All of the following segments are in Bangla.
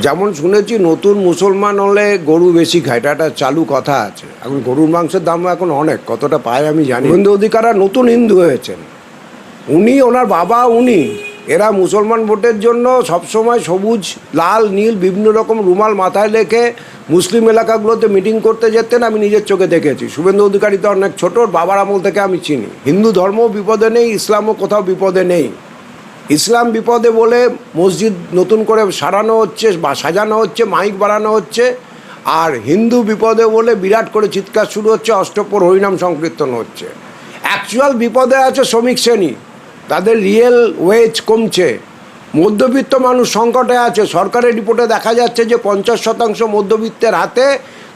যেমন শুনেছি, নতুন মুসলমান হলে গরু বেশি খায়। এটা চালু কথা আছে। এখন গরুর মাংসের দাম এখন অনেক, কতটা পায় আমি জানি হিন্দু অধিকারা নতুন হিন্দু হয়েছেন। উনি, ওনার বাবা উনি, এরা মুসলমান ভোটের জন্য সবসময় সবুজ, লাল, নীল, বিভিন্ন রকম রুমাল মাথায় রেখে মুসলিম এলাকাগুলোতে মিটিং করতে যেতেন, আমি নিজের চোখে দেখেছি। শুভেন্দু অধিকারী তো অনেক ছোটোর বাবার আমল থেকে আমি চিনি। হিন্দু ধর্ম বিপদে নেই, ইসলামও কোথাও বিপদে নেই। ইসলাম বিপদে বলে মসজিদ নতুন করে সারানো হচ্ছে, বা সাজানো হচ্ছে, মাইক বাড়ানো হচ্ছে, আর হিন্দু বিপদে বলে বিরাট করে চিৎকার শুরু হচ্ছে অষ্টপর হরিনাম সংকীর্তন হচ্ছে। অ্যাকচুয়াল বিপদে আছে শ্রমিক শ্রেণি, তাদের রিয়েল ওয়েজ কমছে। মধ্যবিত্ত মানুষ সংকটে আছে, সরকারের রিপোর্টে দেখা যাচ্ছে যে পঞ্চাশ শতাংশ মধ্যবিত্তের হাতে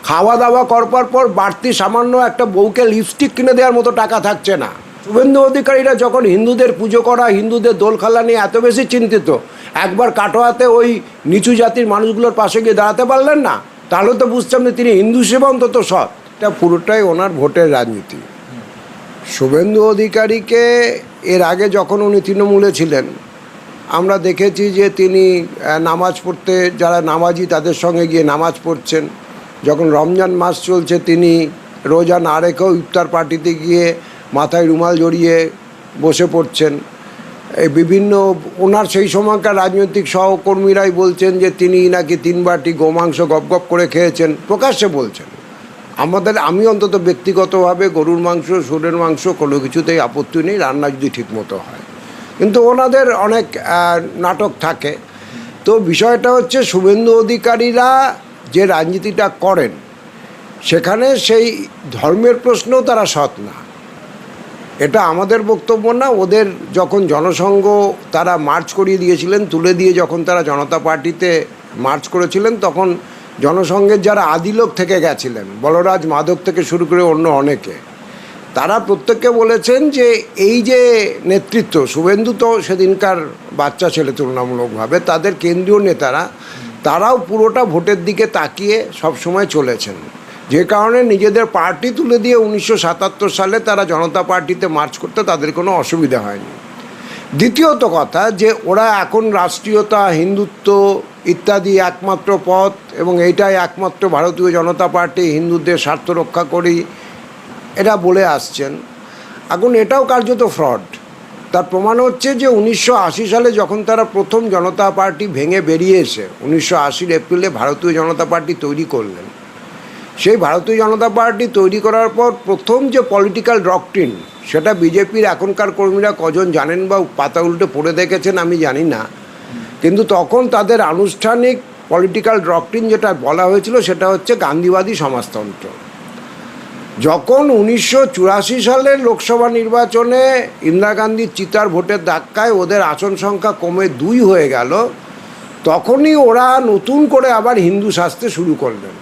খাওয়া দাওয়া করবার পর বাড়তি সামান্য একটা বউকে লিপস্টিক কিনে দেওয়ার মতো টাকা থাকছে না। শুভেন্দু অধিকারীরা যখন হিন্দুদের পুজো করা, হিন্দুদের দোলখালা নিয়ে এত বেশি চিন্তিত, একবার কাটোয়াতে ওই নিচু জাতির মানুষগুলোর পাশে গিয়ে দাঁড়াতে পারলেন না? তাহলে তো বুঝতাম যে তিনি হিন্দু সেবা অন্তত সৎ। এটা পুরোটাই ওনার ভোটের রাজনীতি। শুভেন্দু অধিকারীকে এর আগে যখন উনি তৃণমূলে ছিলেন, আমরা দেখেছি যে তিনি নামাজ পড়তে, যারা নামাজি তাদের সঙ্গে গিয়ে নামাজ পড়ছেন। যখন রমজান মাস চলছে, তিনি রোজা না রেখেও ইফতার পার্টিতে গিয়ে মাথায় রুমাল জড়িয়ে বসে পড়ছেন। এই বিভিন্ন, ওনার সেই সময়কার রাজনৈতিক সহকর্মীরাই বলছেন যে তিনি নাকি তিন বাটি গোমাংস গপ গপ করে খেয়েছেন, প্রকাশ্যে বলছেন। আমাদের, আমি অন্তত ব্যক্তিগতভাবে গরুর মাংস, সুরের মাংস কোনো কিছুতেই আপত্তি নেই, রান্না যদি ঠিকমতো হয়। কিন্তু ওনাদের অনেক নাটক থাকে। তো বিষয়টা হচ্ছে শুভেন্দু অধিকারীরা যে রাজনীতিটা করেন, সেখানে সেই ধর্মের প্রশ্নও তারা সৎ না। এটা আমাদের বক্তব্য না, ওদের যখন জনসংঘ তারা মার্চ করিয়ে দিয়েছিলেন, তুলে দিয়ে যখন তারা জনতা পার্টিতে মার্চ করেছিলেন, তখন জনসংঘের যারা আদিলোক থেকে গেছিলেন, বলরাজ মাধব থেকে শুরু করে অন্য অনেকে, তারা প্রত্যেককে বলেছেন যে এই যে নেতৃত্ব, শুভেন্দু তো সেদিনকার বাচ্চা ছেলে তুলনামূলকভাবে, তাদের কেন্দ্রীয় নেতারা, তারাও পুরোটা ভোটের দিকে তাকিয়ে সবসময় চলেছেন। যে কারণে নিজেদের পার্টি তুলে দিয়ে উনিশশো সাতাত্তর সালে তারা জনতা পার্টিতে মার্চ করতে তাদের কোনো অসুবিধা হয়নি। দ্বিতীয়ত কথা যে ওরা এখন রাষ্ট্রীয়তা, হিন্দুত্ব ইত্যাদি একমাত্র পথ এবং এইটাই একমাত্র ভারতীয় জনতা পার্টি, হিন্দুদের স্বার্থ রক্ষা করি এটা বলে আসছেন। এখন এটাও কার্যত ফ্রড। তার প্রমাণ হচ্ছে যে উনিশশো আশি সালে যখন তারা প্রথম জনতা পার্টি ভেঙে বেরিয়ে এসে, উনিশশো আশির এপ্রিলে ভারতীয় জনতা পার্টি তৈরি করলেন সেই ভারতীয় জনতা পার্টি তৈরি করার পর প্রথম যে পলিটিক্যাল ডক্ট্রিন সেটা বিজেপির এখনকার কর্মীরা কজন জানেন বা পাতা উল্টে পড়ে দেখেছেন আমি জানি না। কিন্তু তখন তাদের আনুষ্ঠানিক পলিটিক্যাল ডক্ট্রিন যেটা বলা হয়েছিল, সেটা হচ্ছে গান্ধীবাদী সমাজতন্ত্র। যখন উনিশশো সালের লোকসভা নির্বাচনে ইন্দিরা গান্ধীর চিতার ভোটের ধাক্কায় ওদের আসন সংখ্যা কমে দুই হয়ে গেল, তখনই ওরা নতুন করে আবার হিন্দু শাস্তে শুরু করলেন।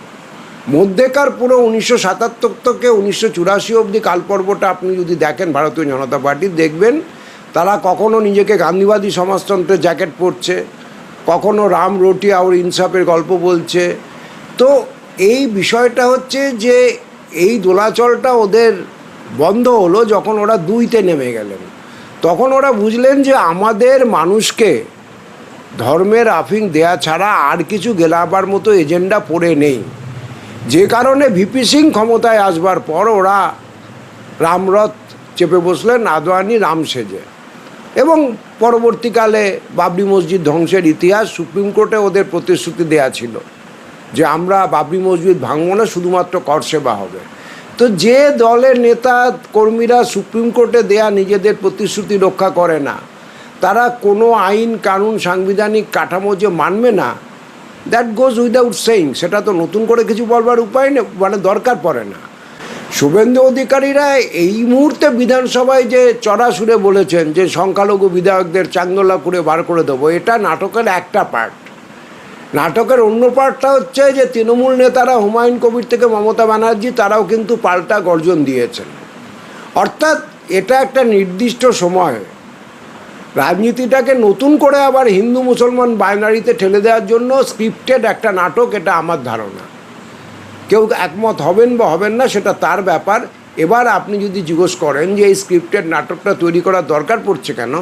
মধ্যেকার পুরো উনিশশো সাতাত্তর থেকে উনিশশো চুরাশি অবধি কালপর্বটা আপনি যদি দেখেন ভারতীয় জনতা পার্টি, দেখবেন তারা কখনো নিজেকে গান্ধীবাদী সমাজতন্ত্রের জ্যাকেট পরছে, কখনো রাম রোটি আর ইনসাফের গল্প বলছে। তো এই বিষয়টা হচ্ছে যে এই দোলাচলটা ওদের বন্ধ হলো যখন ওরা দুইতে নেমে গেলেন। তখন ওরা বুঝলেন যে আমাদের মানুষকে ধর্মের আফিং দেয়া ছাড়া আর কিছু গেলাবার মতো এজেন্ডা পড়ে নেই। যে কারণে ভিপি সিং ক্ষমতায় আসবার পর ওরা রামরথ চেপে বসলেন আদোয়ানি রাম সেজে। এবং পরবর্তীকালে বাবরি মসজিদ ধ্বংসের ইতিহাস সুপ্রিম কোর্টে ওদের প্রতিশ্রুতি দেয়া ছিল যে আমরা বাবরি মসজিদ ভাঙবো না, শুধুমাত্র কর সেবা হবে। তো যে দলের নেতা কর্মীরা সুপ্রিম কোর্টে দেয়া নিজেদের প্রতিশ্রুতি রক্ষা করে না, তারা কোনো আইন, কানুন, সাংবিধানিক কাঠামো যে মানবে না দ্যাট গোজ উইদাউট সেইং সেটা তো নতুন করে কিছু বলবার উপায় নেই মানে দরকার পড়ে না। শুভেন্দু অধিকারীরা এই মুহূর্তে বিধানসভায় যে চড়া সুরে বলেছেন যে সংখ্যালঘু বিধায়কদের চাঙ্গলা করে বার করে দেবো, এটা নাটকের একটা পার্ট নাটকের অন্য পার্টটা হচ্ছে যে তৃণমূল নেতারা হুমায়ুন কবির থেকে মমতা ব্যানার্জি, তারাও কিন্তু পাল্টা গর্জন দিয়েছেন। অর্থাৎ এটা একটা নির্দিষ্ট সময়। রাজনীতিটাকে নতুন করে আবার হিন্দু মুসলমান বাইনারিতে ঠেলে দেওয়ার জন্য স্ক্রিপ্টেড একটা নাটক, এটা আমার ধারণা। কেউ একমত হবেন বা হবেন না, সেটা তার ব্যাপার। এবার আপনি যদি জিজ্ঞেস করেন যে এই স্ক্রিপ্টেড নাটকটা তৈরি করার দরকার পড়ছে কেন?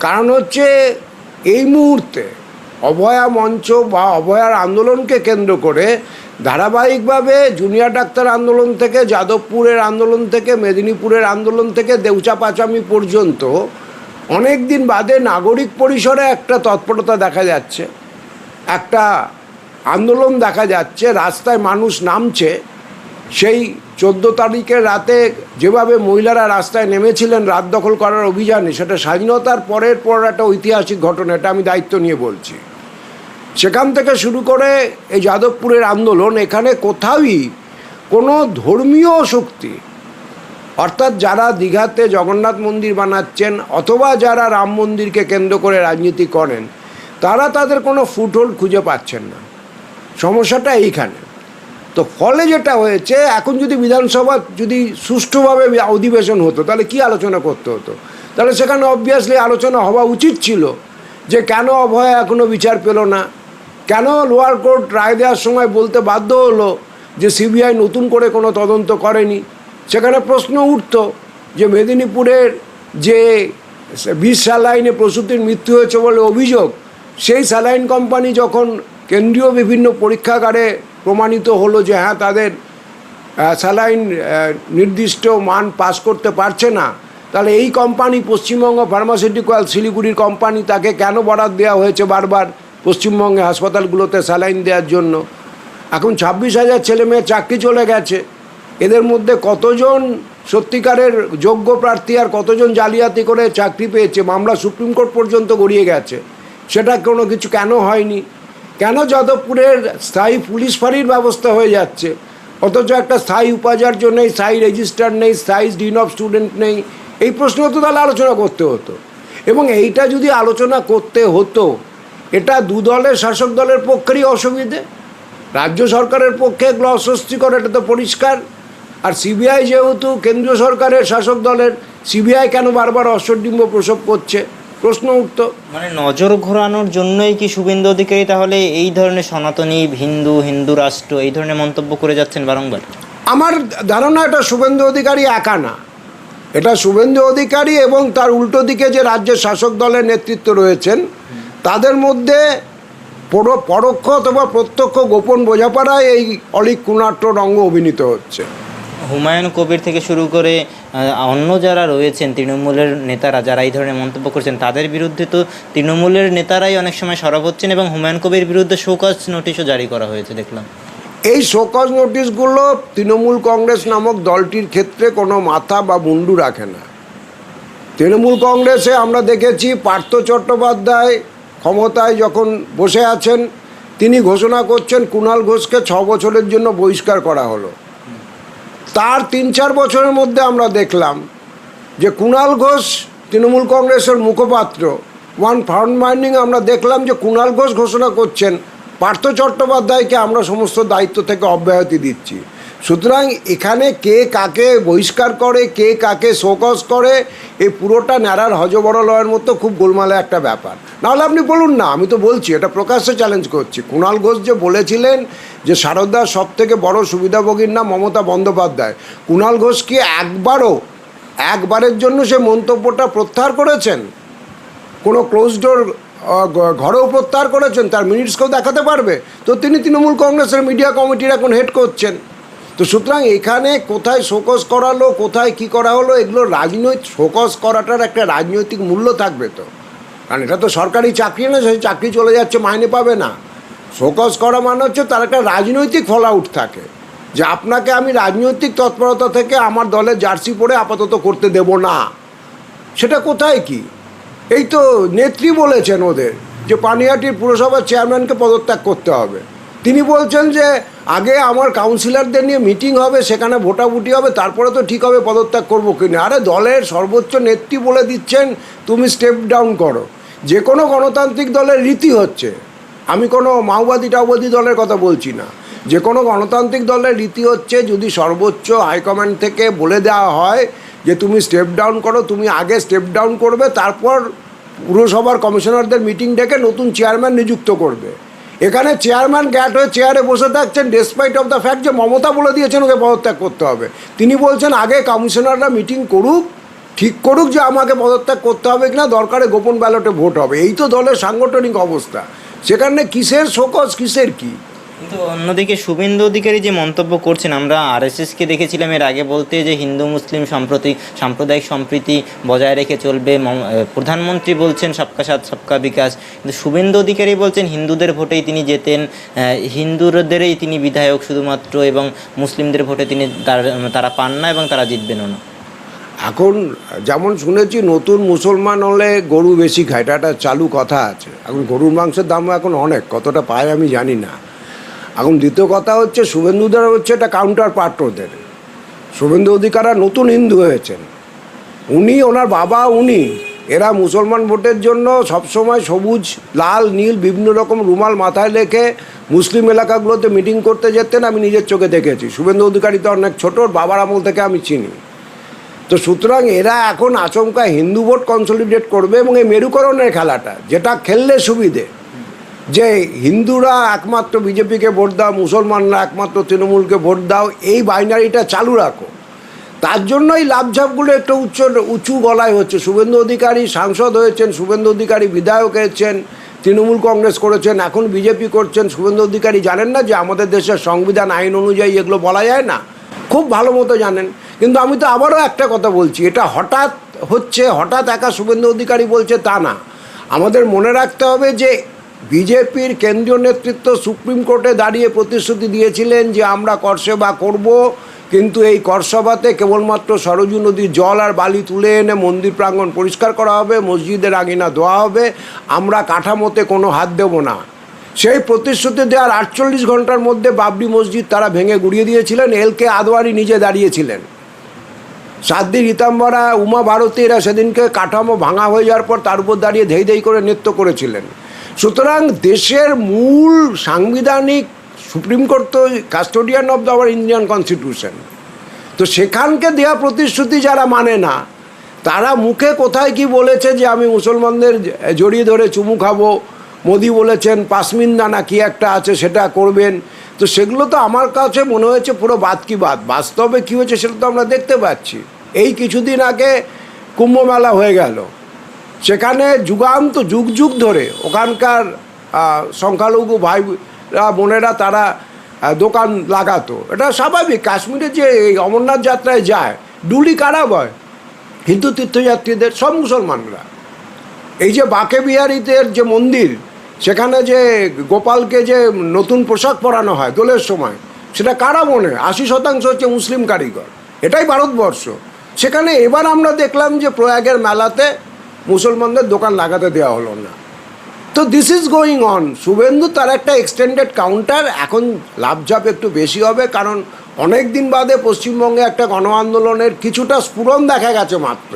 কারণ হচ্ছে এই মুহূর্তে অভয়া মঞ্চ বা অভয়ার আন্দোলনকে কেন্দ্র করে ধারাবাহিকভাবে জুনিয়র ডাক্তার আন্দোলন থেকে, যাদবপুরের আন্দোলন থেকে, মেদিনীপুরের আন্দোলন থেকে, দেউচা পাচামি পর্যন্ত অনেক দিন বাদে নাগরিক পরিসরে একটা তৎপরতা দেখা যাচ্ছে। একটা আন্দোলন দেখা যাচ্ছে, রাস্তায় মানুষ নামছে। সেই চোদ্দ তারিখের রাতে যেভাবে মহিলারা রাস্তায় নেমেছিলেন, রাত দখল করার অভিযানে, সেটা স্বাধীনতার পরের পর একটা ঐতিহাসিক ঘটনা, এটা আমি দায়িত্ব নিয়ে বলছি। সেখান থেকে শুরু করে এই যাদবপুরের আন্দোলন, এখানে কোথাওই কোনো ধর্মীয় শক্তি অর্থাৎ যারা দীঘাতে জগন্নাথ মন্দির বানাচ্ছেন অথবা যারা রাম মন্দিরকে কেন্দ্র করে রাজনীতি করেন, তারা তাদের কোনো ফুটহোল্ড খুঁজে পাচ্ছেন না। সমস্যাটা এইখানে। তো ফলে যেটা হয়েছে, এখন যদি বিধানসভা যদি সুষ্ঠুভাবে অধিবেশন হতো, তাহলে কি আলোচনা করতে হতো? তাহলে সেখানে অবভিয়াসলি আলোচনা হওয়া উচিত ছিল যে কেন অভয় এখনও বিচার পেল না? কেন লোয়ার কোর্ট রায় দেওয়ার সময় বলতে বাধ্য হলো যে সিবিআই নতুন করে কোনো তদন্ত করেনি? সেখানে প্রশ্ন উঠতো যে মেদিনীপুরের যে বিষ স্যালাইনে প্রসূতির মৃত্যু হয়েছে বলে অভিযোগ, সেই স্যালাইন কোম্পানি যখন কেন্দ্রীয় বিভিন্ন পরীক্ষাগারে প্রমাণিত হলো যে হ্যাঁ তাদের স্যালাইন নির্দিষ্ট মান পাস করতে পারছে না, তাহলে এই কোম্পানি পশ্চিমবঙ্গ ফার্মাসিউটিক্যাল শিলিগুড়ির কোম্পানি তাকে কেন বরাদ দেওয়া হয়েছে বারবার পশ্চিমবঙ্গে হাসপাতালগুলোতে স্যালাইন দেওয়ার জন্য? এখন ছাব্বিশ হাজার ছেলে মেয়ের চাকরি চলে গেছে। এদের মধ্যে কতজন সত্যিকারের যোগ্য প্রার্থী আর কতজন জালিয়াতি করে চাকরি পেয়েছে, মামলা সুপ্রিম কোর্ট পর্যন্ত গড়িয়ে গেছে, সেটা কোনো কিছু কেন হয়নি? কেন যাদবপুরের স্থায়ী পুলিশ ফাঁড়ির ব্যবস্থা হয়ে যাচ্ছে? অথচ একটা স্থায়ী উপাচার্য নেই, স্থায়ী রেজিস্টার নেই, স্থায়ী ডিন অফ স্টুডেন্ট নেই, এই প্রশ্ন তো তাহলে আলোচনা করতে হতো। এবং এইটা যদি আলোচনা করতে হতো, এটা দু দলের শাসক দলের পক্ষেরই অসুবিধে। রাজ্য সরকারের পক্ষে এগুলো অস্বস্তিকর এটা তো পরিষ্কার আর সিবিআই যেহেতু কেন্দ্রীয় সরকারের শাসক দলের সিবিআই কেন বারবার অশ্বডিম্ব প্রসব করছে? প্রশ্ন উঠত। মানে নজর ঘোরানোর জন্যই কি শুভেন্দু অধিকারী তাহলে এই ধরনের সনাতনী হিন্দু হিন্দু রাষ্ট্র এই ধরনের মন্তব্য করে যাচ্ছেন বারংবার? আমার ধারণা এটা শুভেন্দু অধিকারী একা না। এটা শুভেন্দু অধিকারী এবং তার উল্টো দিকে যে রাজ্যের শাসক দলের নেতৃত্ব রয়েছেন তাদের মধ্যে পরো- পরোক্ষ অথবা প্রত্যক্ষ গোপন বোঝাপড়ায় এই অলিক কুনাট্য রঙ্গ অভিনীত হচ্ছে। হুমায়ুন কবির থেকে শুরু করে অন্য যারা রয়েছেন, তৃণমূলের নেতারা যারা এই ধরনের মন্তব্য করছেন, তাদের বিরুদ্ধে তো তৃণমূলের নেতারাই অনেক সময় সরব হচ্ছেন এবং হুমায়ুন কবির বিরুদ্ধে শোকজ নোটিশও জারি করা হয়েছে, দেখলাম। এই শোকজ নোটিশগুলো তৃণমূল কংগ্রেস নামক দলটির ক্ষেত্রে কোনো মাথা বা মুন্ডু রাখে না। তৃণমূল কংগ্রেসে আমরা দেখেছি পার্থ চট্টোপাধ্যায় ক্ষমতায় যখন বসে আছেন, তিনি ঘোষণা করছেন, কুণাল ঘোষকে ছ বছরের জন্য বহিষ্কার করা হলো। তার তিন চার বছরের মধ্যে আমরা দেখলাম যে কুণাল ঘোষ তৃণমূল কংগ্রেসের মুখপাত্র। ওয়ান ফাউন্ড মাইন্ডিং আমরা দেখলাম যে কুণাল ঘোষ ঘোষণা করছেন, পার্থ চট্টোপাধ্যায়কে আমরা সমস্ত দায়িত্ব থেকে অব্যাহতি দিচ্ছি। সুতরাং এখানে কে কাকে বহিষ্কার করে, কে কাকে শোকস করে, এই পুরোটা ন্যাড়ার হজবরলয়ের মতো খুব গোলমালে একটা ব্যাপার। নাহলে আপনি বলুন না, আমি তো বলছি, এটা প্রকাশ্যে চ্যালেঞ্জ করছি। কুণাল ঘোষ যে বলেছিলেন যে শারদার সব থেকে বড় সুবিধাভোগীর নাম মমতা বন্দ্যোপাধ্যায়, কুণাল ঘোষ কি একবারও, একবারের জন্য সে মন্তব্যটা প্রত্যাহার করেছেন? কোনো ক্লোজ ডোর ঘরেও প্রত্যাহার করেছেন? তার মিনিটসকেও দেখাতে পারবে? তো তিনি তৃণমূল কংগ্রেসের মিডিয়া কমিটির এখন হেড করছেন। তো সুতরাং এখানে কোথায় শোকস করালো কোথায় কি করা হলো, এগুলো রাজনৈতিক শোকস করাটার একটা রাজনৈতিক মূল্য থাকবে তো। কারণ এটা তো সরকারি চাকরি না, সেই চাকরি চলে যাচ্ছে, মাইনে পাবে না। শোকস করা মানে হচ্ছে তার একটা রাজনৈতিক ফলাউট থাকে। যে আপনাকে আমি রাজনৈতিক তৎপরতা থেকে আমার দলের জার্সি পরে আপাতত করতে দেব না। সেটা কোথায় কি? এই তো নেত্রী বলেছেন ওদের যে পানিহাটির পুরসভার চেয়ারম্যানকে পদত্যাগ করতে হবে। তিনি বলছেন যে, আগে আমার কাউন্সিলরদের নিয়ে মিটিং হবে, সেখানে ভোটাভুটি হবে, তারপরে তো ঠিক হবে পদত্যাগ করব কিনা আরে দলের সর্বোচ্চ নেত্রী বলে দিচ্ছেন, তুমি স্টেপ ডাউন করো। যে কোনো গণতান্ত্রিক দলের রীতি হচ্ছে। আমি কোনো মাওবাদী টাওবাদী দলের কথা বলছি না। যে কোনো গণতান্ত্রিক দলের রীতি হচ্ছে, যদি সর্বোচ্চ হাইকমান্ড থেকে বলে দেওয়া হয় যে, তুমি স্টেপ ডাউন করো, তুমি আগে স্টেপ ডাউন করবে, তারপর পুরসভার কমিশনারদের মিটিং ডেকে নতুন চেয়ারম্যান নিযুক্ত করবে। এখানে চেয়ারম্যান গ্যাট হয়ে চেয়ারে বসে থাকছেন ডেসপাইট অফ দ্য ফ্যাক্ট যে মমতা বলে দিয়েছেন ওকে পদত্যাগ করতে হবে। তিনি বলছেন, আগে কমিশনাররা মিটিং করুক, ঠিক করুক যে আমাকে পদত্যাগ করতে হবে কিনা, দরকারে গোপন ব্যালটে ভোট হবে। এই তো দলের সাংগঠনিক অবস্থা। সেখানে কিসের শোকজ, কিসের কি? কিন্তু অন্যদিকে শুভেন্দু অধিকারী যে মন্তব্য করছেন আমরা আরএসএসকে দেখেছিলাম এর আগে বলতে যে হিন্দু মুসলিম সম্প্রতি সাম্প্রদায়িক সম্প্রীতি বজায় রেখে চলবে। প্রধানমন্ত্রী বলছেন সবকা সাথ সবকা বিকাশ। কিন্তু শুভেন্দু অধিকারী বলছেন হিন্দুদের ভোটেই তিনি আহ, হিন্দুদেরই তিনি বিধায়ক শুধুমাত্র এবং মুসলিমদের ভোটে তিনি তার- পান না এবং তারা জিতবেনও না। এখন যেমন শুনেছি নতুন মুসলমান হলে গরু বেশি খায়। এটা চালু কথা আছে। এখন গরুর মাংসের দাম এখন অনেক। কতটা পায় আমি জানি না। এখন দ্বিতীয় কথা হচ্ছে, শুভেন্দুদের হচ্ছে এটা কাউন্টার পার্ট ওদের। শুভেন্দু অধিকারা নতুন হিন্দু হয়েছেন। উনি, ওনার বাবা উনি, এরা মুসলমান ভোটের জন্য সবসময় সবুজ, লাল, নীল, বিভিন্ন রকম রুমাল মাথায় রেখে মুসলিম এলাকাগুলোতে মিটিং করতে যেতেন, আমি নিজের চোখে দেখেছি। শুভেন্দু অধিকারী তো অনেক ছোটোর বাবার আমল থেকে আমি চিনি। তো সুতরাং এরা এখন আচমকা হিন্দু ভোট কনসলিডেট করবে এবং এই মেরুকরণের খেলাটা, যেটা খেললে সুবিধে। যে হিন্দুরা একমাত্র বিজেপিকে ভোট দাও, মুসলমানরা একমাত্র তৃণমূলকে ভোট দাও, এই বাইনারিটা চালু রাখো। তার জন্যই লাভঝাপগুলো একটু উচ্চ, উঁচু গলায় হচ্ছে। শুভেন্দু অধিকারী সাংসদ হয়েছেন, শুভেন্দু অধিকারী বিধায়ক হয়েছেন, তৃণমূল কংগ্রেস করেছেন, এখন বিজেপি করছেন। শুভেন্দু অধিকারী জানেন না যে আমাদের দেশের সংবিধান, আইন অনুযায়ী এগুলো বলা যায় না? খুব ভালো মতো জানেন। কিন্তু আমি তো আবারও একটা কথা বলছি, এটা হঠাৎ হচ্ছে, হঠাৎ একা শুভেন্দু অধিকারী বলছে তা না। আমাদের মনে রাখতে হবে যে বিজেপির কেন্দ্রীয় নেতৃত্ব সুপ্রিম কোর্টে দাঁড়িয়ে প্রতিশ্রুতি দিয়েছিলেন যে আমরা করসেবা করব, কিন্তু এই করসভাতে কেবলমাত্র সরজু নদীর জল আর বালি তুলে এনে মন্দির প্রাঙ্গণ পরিষ্কার করা হবে, মসজিদের আগিনা ধোয়া হবে, আমরা কাঠামোতে কোনো হাত দেব না। সেই প্রতিশ্রুতি দেওয়ার আটচল্লিশ ঘণ্টার মধ্যে বাবরি মসজিদ তারা ভেঙে গুড়িয়ে দিয়েছিলেন এল কে আদওয়ারি নিজে দাঁড়িয়েছিলেন। সাদ্দি রীতাম্বরা উমা ভারতী এরা সেদিনকে কাঠামো ভাঙা হয়ে যাওয়ার পর তার উপর দাঁড়িয়ে ধেই ধেই করে নৃত্য করেছিলেন। সুতরাং দেশের মূল সাংবিধানিক সুপ্রিম কোর্ট তো custodian of the our Indian constitution. তো সেখানকে দেওয়া প্রতিশ্রুতি যারা মানে না, তারা মুখে কোথায় কি বলেছে যে আমি মুসলমানদের জড়িয়ে ধরে চুমু খাব, মোদি বলেছেন পাসমিন্দা না কি একটা আছে সেটা করবেন, তো সেগুলো তো আমার কাছে মনে হয়েছে পুরো বাদ কি বাদ। বাস্তবে কী হয়েছে সেটা তো আমরা দেখতে পাচ্ছি। এই কিছুদিন আগে কুম্ভমেলা হয়ে গেল। সেখানে যুগান্ত যুগ যুগ ধরে ওখানকার সংখ্যালঘু ভাইরা বোনেরা তারা দোকান লাগাতো। এটা স্বাভাবিক, কাশ্মীরে যে এই অমরনাথ যাত্রায় যায়, ডুলি কারা বয়? হিন্দু তীর্থযাত্রীদের, সব মুসলমানরা। এই যে বাঁকে বিহারীদের যে মন্দির, সেখানে যে গোপালকে যে নতুন পোশাক পরানো হয় দোলের সময়, সেটা কারা মনে আশি শতাংশ হচ্ছে মুসলিম কারিগর। এটাই ভারতবর্ষ। সেখানে এবার আমরা দেখলাম যে প্রয়াগের মেলাতে মুসলমানদের দোকান লাগাতে দেওয়া হলো না। তো this is going on Suvendu তার একটা এক্সটেন্ডেড কাউন্টার এখন লাভঝাপ একটু বেশি হবে কারণ অনেক দিন বাদে পশ্চিমবঙ্গে একটা গণ আন্দোলনের কিছুটা স্ফুরণ দেখা গেছে মাত্র।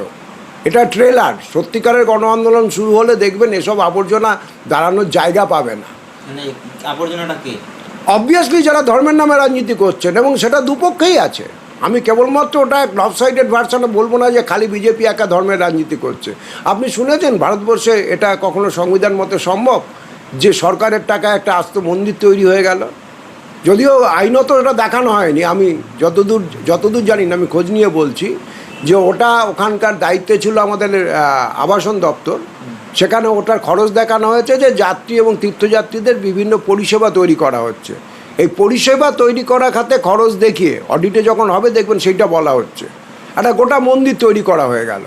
এটা ট্রেলার সত্যিকারের গণ আন্দোলন শুরু হলে দেখবেন এসব আবর্জনা দাঁড়ানোর জায়গা পাবে না। মানে আবর্জনাটা কি? অবভিয়াসলি যারা ধর্মের নামে রাজনীতি করছেন এবং সেটা দুপক্ষেই আছে। আমি কেবলমাত্র ওটা লভ সাইডেড ভার্সানে বলব না যে খালি বিজেপি একা ধর্মের রাজনীতি করছে। আপনি শুনেছেন ভারতবর্ষে এটা কখনো সংবিধান মতে সম্ভব? যে সরকারের টাকা একটা আস্ত মন্দির তৈরি হয়ে গেল? যদিও আইনত এটা দেখানো হয়নি, আমি যতদূর যতদূর জানি না, আমি খোঁজ নিয়ে বলছি যে ওটা ওখানকার দায়িত্বে ছিল আমাদের আবাসন দপ্তর। সেখানে ওটার খরচ দেখানো হয়েছে যে যাত্রী এবং তীর্থযাত্রীদের বিভিন্ন পরিষেবা তৈরি করা হচ্ছে। এই পরিষেবা তৈরি করা খাতে খরচ দেখিয়ে অডিটে যখন হবে, দেখবেন সেইটা বলা হচ্ছে। একটা গোটা মন্দির তৈরি করা হয়ে গেল।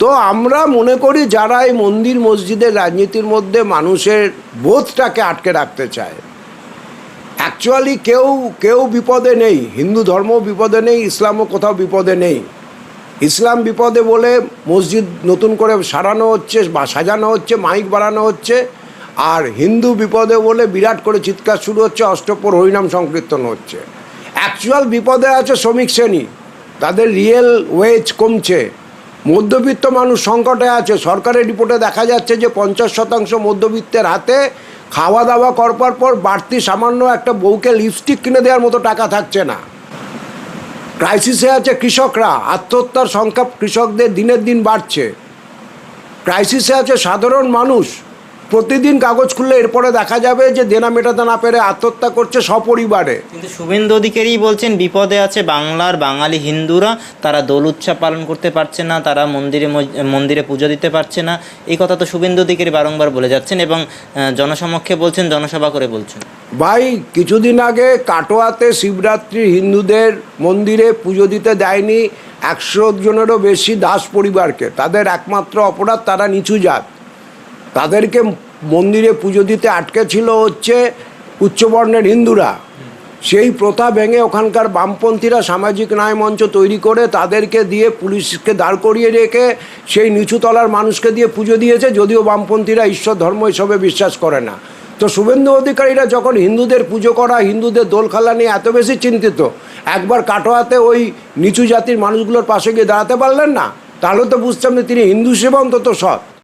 তো আমরা মনে করি যারা এই মন্দির, মসজিদের রাজনীতির মধ্যে মানুষের বোধটাকে আটকে রাখতে চায় অ্যাকচুয়ালি কেউ কেউ বিপদে নেই। হিন্দু ধর্ম বিপদে নেই, ইসলামও কোথাও বিপদে নেই। ইসলাম বিপদে বলে মসজিদ নতুন করে সারানো হচ্ছে বা সাজানো হচ্ছে, মাইক বাড়ানো হচ্ছে। আর হিন্দু বিপদে বলে বিরাট করে চিৎকার শুরু হচ্ছে অষ্টপর হরিনাম সংকীর্তন হচ্ছে। অ্যাকচুয়াল বিপদে আছে শ্রমিক শ্রেণি, তাদের রিয়েল ওয়েজ কমছে। মধ্যবিত্ত মানুষ সংকটে আছে। সরকারের রিপোর্টে দেখা যাচ্ছে যে পঞ্চাশ শতাংশ মধ্যবিত্তের হাতে খাওয়া দাওয়া করবার পর বাড়তি সামান্য একটা বউকে লিপস্টিক কিনে দেওয়ার মতো টাকা থাকছে না। ক্রাইসিসে আছে কৃষকরা। আত্মহত্যার সংখ্যা কৃষকদের দিনের দিন বাড়ছে। ক্রাইসিসে আছে সাধারণ মানুষ। প্রতিদিন কাগজ খুললে এরপরে দেখা যাবে যে দেনা মেটাতে না পেরে আত্মহত্যা করছে সপরিবারে। কিন্তু শুভেন্দু অধিকারী বলছেন বিপদে আছে বাংলার বাঙালি হিন্দুরা তারা দোল উৎসব পালন করতে পারছে না তারা মন্দিরে মন্দিরে পুজো দিতে পারছে না। এই কথা তো শুভেন্দু অধিকারী বারংবার বলে যাচ্ছেন এবং জনসমক্ষে বলছেন জনসভা করে বলছেন। ভাই কিছুদিন আগে কাটোয়াতে শিবরাত্রি হিন্দুদের মন্দিরে পুজো দিতে দেয়নি একশো জনেরও বেশি দাস পরিবারকে। তাদের একমাত্র অপরাধ তারা নিচু জাত। তাদেরকে মন্দিরে পুজো দিতে আটকে ছিল হচ্ছে উচ্চবর্ণের হিন্দুরা। সেই প্রথা ভেঙে ওখানকার বামপন্থীরা সামাজিক ন্যায় মঞ্চ তৈরি করে তাদেরকে দিয়ে পুলিশকে দাঁড় করিয়ে রেখে সেই নিচুতলার মানুষকে দিয়ে পুজো দিয়েছে, যদিও বামপন্থীরা ঈশ্বর ধর্ম হিসেবে বিশ্বাস করে না। তো শুভেন্দু অধিকারীরা যখন হিন্দুদের পুজো করা, হিন্দুদের দোল খেলা নিয়ে এত বেশি চিন্তিত, একবার কাটোয়াতে ওই নিচু জাতির মানুষগুলোর পাশে গিয়ে দাঁড়াতে পারলেন না? তাহলে তো বুঝতাম যে তিনি হিন্দু হিসেবে অন্তত সৎ।